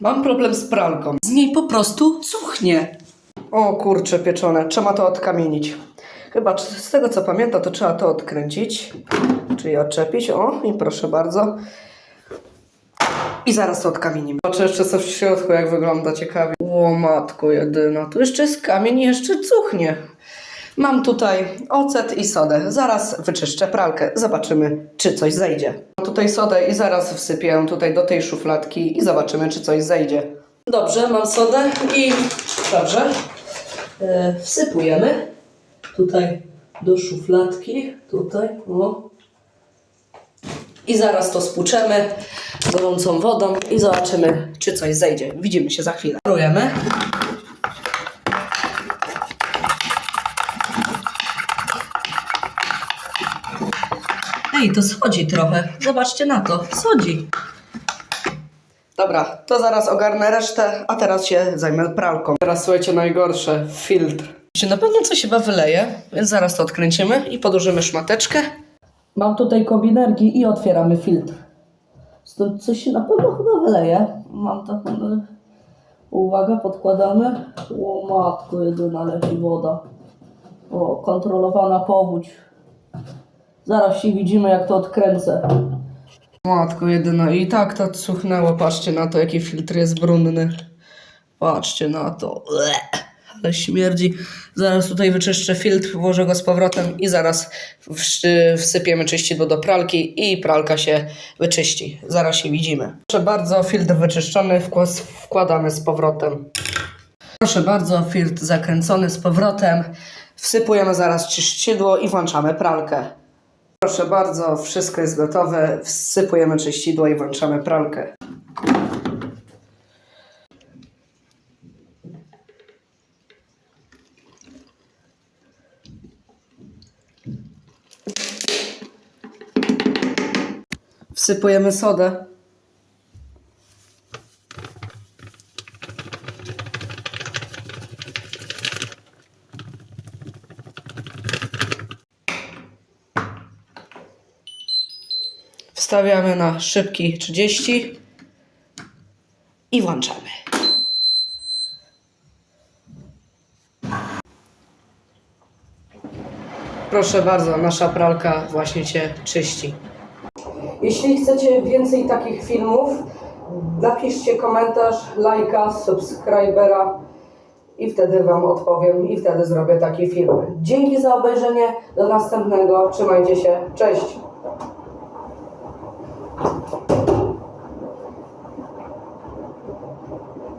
Mam problem z pralką. Z niej po prostu cuchnie. O kurcze pieczone, trzeba to odkamienić. Chyba z tego co pamiętam, to trzeba to odkręcić, czyli odczepić. O, i proszę bardzo. I zaraz to odkamienimy. Zobaczę jeszcze co w środku, jak wygląda ciekawie. O matko jedyna, tu jeszcze jest kamień i jeszcze cuchnie. Mam tutaj ocet i sodę. Zaraz wyczyszczę pralkę. Zobaczymy, czy coś zejdzie. Mam tutaj sodę i zaraz wsypię tutaj do tej szufladki i zobaczymy, czy coś zejdzie. Dobrze, mam sodę i dobrze. E, wsypujemy tutaj do szufladki. Tutaj, o. I zaraz to spłuczemy gorącą wodą i zobaczymy, czy coś zejdzie. Widzimy się za chwilę. Parujemy. Ej, to schodzi trochę. Zobaczcie na to. Schodzi. Dobra, to zaraz ogarnę resztę, a teraz się zajmę pralką. Teraz słuchajcie, najgorsze. Filtr. Się na pewno coś chyba wyleje, więc zaraz to odkręcimy i podłożymy szmateczkę. Mam tutaj kombinerki i otwieramy filtr. Stąd coś się na pewno chyba wyleje. Mam taką... e, Uwaga, podkładamy. O matko jedyna, leci woda. O, kontrolowana powódź. Zaraz się widzimy, jak to odkręcę. Matko jedyna, i tak to cuchnęło. Patrzcie na to, jaki filtr jest brudny. Patrzcie na to. Ale śmierdzi. Zaraz tutaj wyczyszczę filtr, włożę go z powrotem i zaraz wsypiemy czyścidło do pralki i pralka się wyczyści. Zaraz się widzimy. Proszę bardzo, filtr wyczyszczony, wkład- wkładamy z powrotem. Proszę bardzo, filtr zakręcony z powrotem. Wsypujemy zaraz czyścidło i włączamy pralkę. Proszę bardzo, wszystko jest gotowe. Wsypujemy czyścidło i włączamy pralkę. Wsypujemy sodę. Wstawiamy na szybki 30 i włączamy. Proszę bardzo, nasza pralka właśnie Cię czyści. Jeśli chcecie więcej takich filmów, napiszcie komentarz, lajka, subskrybera i wtedy Wam odpowiem i wtedy zrobię taki film. Dzięki za obejrzenie, do następnego, trzymajcie się, cześć!